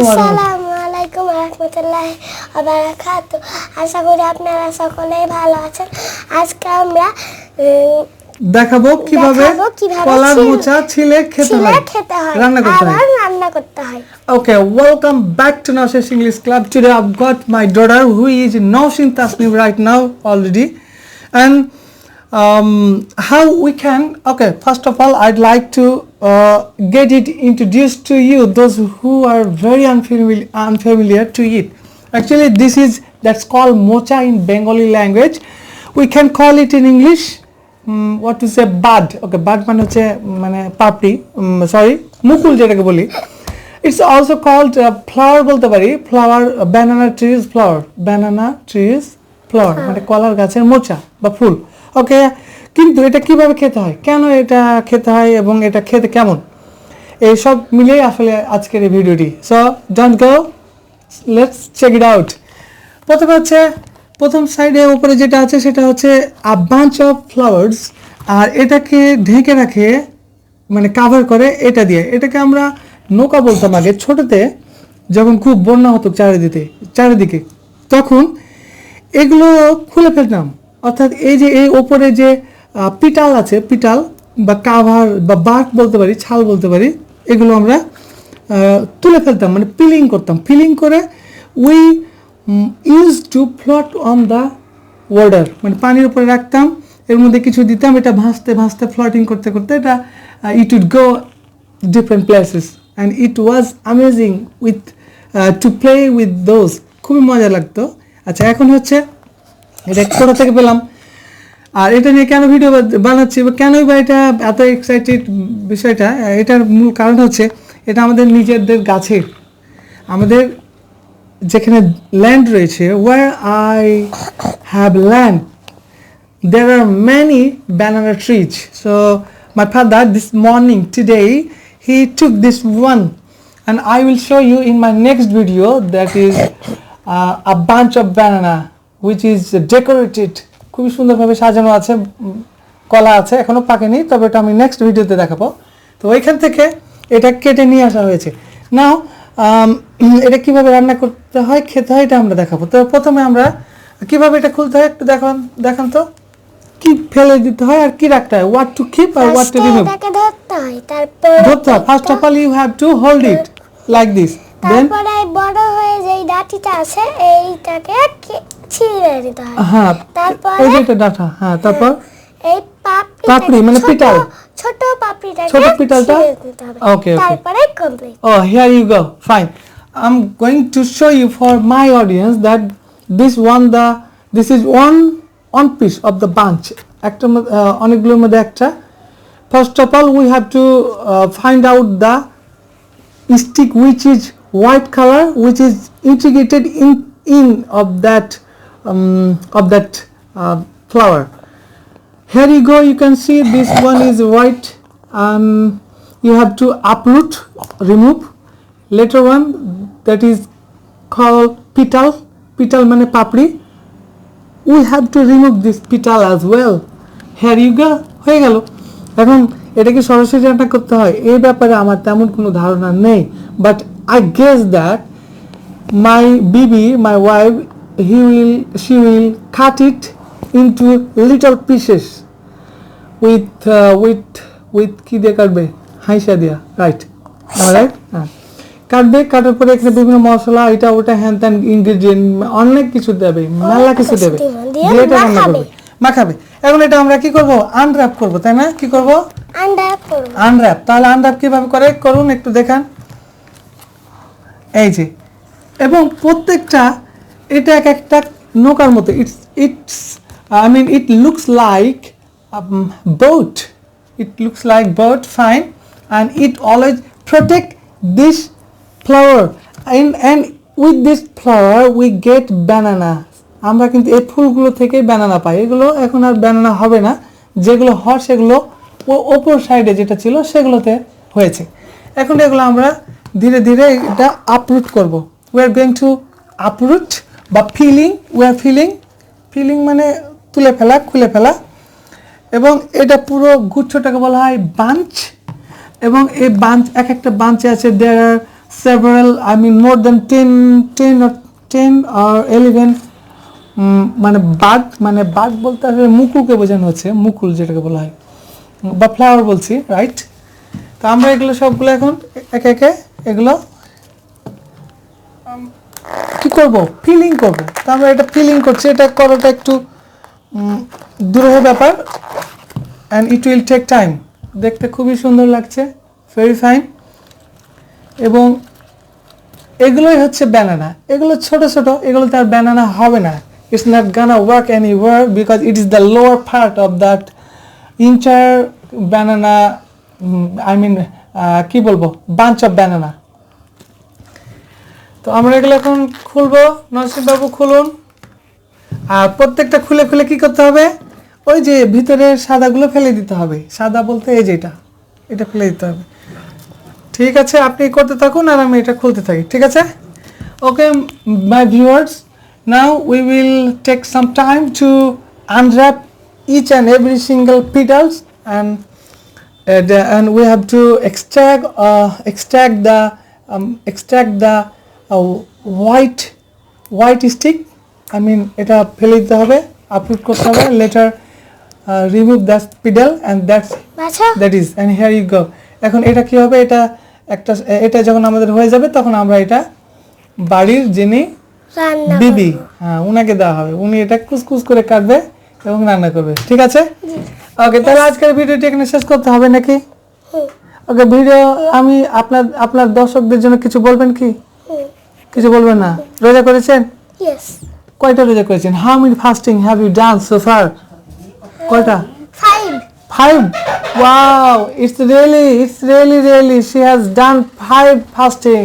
আসসালামু আলাইকুম রহমতুল্লাহ বারাকাতু আশা করি আপনারা সকলেই ভালো আছেন। আজকে আমরা দেখাবো কীভাবে কলার মোচা ছিলে খেতে হয়। রান্না করতে হয়। রান্না করতে হয়। Okay, welcome back to Naushin English Club. Today I've got my daughter who is in Naushin Tasnim right now already. And um, how we can, okay, first of all, I'd like to uh, get it introduced to you, those who are very unfamiliar, unfamiliar to it. Actually, this is, that's called mocha in Bengali language. We can call it in English, um, what to say, bud. Okay, bud মানে হচ্ছে মানে পাপড়ি sorry মুকুল যেটাকে বলি it's also called flower বলতে পারি flower banana trees flower banana trees flower মানে কলার গাছের মোচা বা ফুল ওকে কিন্তু এটা কীভাবে খেতে হয়? কেন এটা খেতে হয় এবং এটা খেতে কেমন? এই সব মিলেই আসলে আজকের এই ভিডিওটি। So don't go let's check it out প্রথমে হচ্ছে, প্রথম সাইডে উপরে যেটা আছে সেটা হচ্ছে আ বাঞ্চ অফ ফ্লাওয়ার্স আর এটাকে ঢেকে রাখে মানে কাভার করে এটা দিয়ে। এটাকে আমরা নৌকা বলতাম আগে, ছোটতে যখন খুব বন্যা হতো চারিদিকে চারিদিকে, তখন এগুলো খুলে ফেলতাম। অর্থাৎ এই যে, এই ওপরে যে পিটাল আছে, পিটাল বা কাভার বা বার্ক বলতে পারি, ছাল বলতে পারি, এগুলো আমরা তুলে ফেলতাম মানে পিলিং করতাম। পিলিং করে we use to float on the water মানে পানির উপরে রাখতাম, এর মধ্যে কিছু দিতাম, এটা ভাসতে ভাসতে ফ্লটিং করতে করতে এটা it would go different places and it was amazing with to play with those খুবই মজা লাগতো। আচ্ছা এখন হচ্ছে এটা কোথা থেকে পেলাম? আর এটা নিয়ে কেন ভিডিও বানাচ্ছি? বা কেনই বা এটা এত এক্সাইটেড বিষয়টা? এটার মূল কারণ হচ্ছে, এটা আমাদের নিজেদের গাছের, আমাদের যেখানে ল্যান্ড রয়েছে where I have land there are many banana trees so my father this morning today he took this one and I will show you in my next video that is a bunch of banana which is decorated খুবই সুন্দরভাবে সাজানো আছে কলা আছে এখনও পাকেনি তবে এটা আমি নেক্সট ভিডিওতে দেখাবো। তো ওইখান থেকে এটা কেটে নিয়ে আসা হয়েছে। নাও এটা কীভাবে রান্না করতে হয় খেতে হয় এটা আমরা দেখাবো। তো প্রথমে আমরা কীভাবে এটা খুলতে হয় একটু দেখান দেখান তো। কি ফেলে দিতে হয় আর কি রাখতে হয় হোয়াট টু কিপ আর হোয়াট টু রিমুভ ধরতে হয় তারপর ধরতে হয়। First of all you have to hold it like this তারপরে বড় হয়ে যে ডাটিটা আছে এইটাকে ছিঁড়ে দিতে হয় হ্যাঁ তারপরে এই যে এটা ডাটা হ্যাঁ তারপর এই পাপড়ি পাপড়ি মানে পিটাল। ছোট পাপড়িটাকে ছোট পিটালটা? ছিঁড়ে দিতে হবে Okay, okay. তারপরে complete Oh, here you go. Fine. I'm going to show you for my audience that this one the this is one one piece of the bunch. একটা মধ্যে- আহ, অনেকগুলোর মধ্যে একটা first of all we have to find out the stick which is white color which is integrated in in of that um, of that uh, flower here you go you can see this one is white um, you have to uproot remove later one that is called petal petal মানে পাপড়ি we have to remove this petal as well here you go হয়ে গেল এখন এটা কি সরাসরি রান্না করতে হয় এই ব্যাপারে আমার তেমন কোনো ধারণা নেই but I guess that my baby my wife he will she will cut it into little pieces with uh, with with কি দিয়ে কাটবে? হাইসা দিয়া রাইট রাইট হ্যাঁ। কাটবে কাটার পরে এখানে বিভিন্ন মশলা এটা ওটা হ্যান ত্যান ইনগ্রেডিয়েন্ট অনেক কিছু দেবে মেলা কিছু দেবে। দিয়ে এটা রান্না মাখাবে। করবে মাখাবে। এখন এটা আমরা কি করব? আনর্যাপ করব তাই না? কি করব? আন্ডা করব। আনর্যাপ তাহলে আনর্যাপ কীভাবে করে? করুন একটু দেখান। এই যে এবং প্রত্যেকটা এটা এক একটা নৌকার মতো। It's it's I mean it looks like boat it looks like boat fine and it always protect this flower and and with this flower we get banana আমরা কিন্তু এই ফুলগুলো থেকে ব্যানানা পাই। এগুলো এখন আর ব্যানানা হবে না। যেগুলো হয় সেগুলো ও ওপর সাইডে যেটা ছিল, সেগুলোতে হয়েছে। এখন এগুলো আমরা ধীরে ধীরে এটা আপরুট করব। We are going to uproot বা peeling we are peeling peeling মানে তুলে ফেলা খুলে ফেলা। এবং এটা পুরো গুচ্ছটাকে বলা হয় বাঞ্চ এবং এই বাঞ্চ এক একটা বাঞ্চে আছে there R mean more than 10 10 or 10 or 11 উম, মানে বাগ মানে বাঘ বলতে আসলে মুকুলকে বোঝানো হচ্ছে মুকুল যেটাকে বলা হয়। বা ফ্লাওয়ার বলছি রাইট তো আমরা এগুলো সবগুলো এখন একে একে এগুলো কি করব? ফিলিং করব। তো আমরা এটা ফিলিং করছি, এটা করাটা একটু দুরূহ ব্যাপার। And it will take time দেখতে খুবই সুন্দর লাগছে। ভেরি ফাইন এবং এগুলোই হচ্ছে ব্যানানা এগুলো ছোট ছোট এগুলোতে আর ব্যানানা হবে না। It's not gonna work anyway because it is the lower part of that entire banana I mean কি বলব? বাঞ্চ অফ ব্যানানা তো আমরা এগুলো এখন খুলবো নরসিংহবাবু খুলুন। আর প্রত্যেকটা খুলে খুলে কি করতে হবে? ওই যে ভিতরে সাদাগুলো ফেলে দিতে হবে। সাদা বলতে এই যেটা এটা ফেলে দিতে হবে। ঠিক আছে আপনি করতে থাকুন আর আমি এটা খুলতে থাকি। ঠিক আছে? Okay my viewers now we will take some time to unwrap each and every single petals and and we have to have to extract uh, extract white white stick I mean এটা ফেলে দিতে হবে upload করতে হবে later remove the petal and that's that is and here you go এখন এটা কি হবে? এটা একটা এটা যখন আমাদের হয়ে যাবে তখন আমরা এটা বাড়ির যিনি বিবি হ্যাঁ উনাকে দেওয়া হবে। উনি এটা কুচকুচ করে কাটবে এবং রান্না করবে। ঠিক আছে? ওকে তাহলে আজকের ভিডিওটি এখানে শেষ করতে হবে নাকি? ওকে ভিডিও আমি আপনার আপনার দর্শকদের জন্য কিছু বলবেন কি? কিছু বলবেন না? রোজা করেছেন? কয়টা রোজা করেছেন? How many fasting have you done so far কয়টা? Five wow it's really it's really really she has done five fasting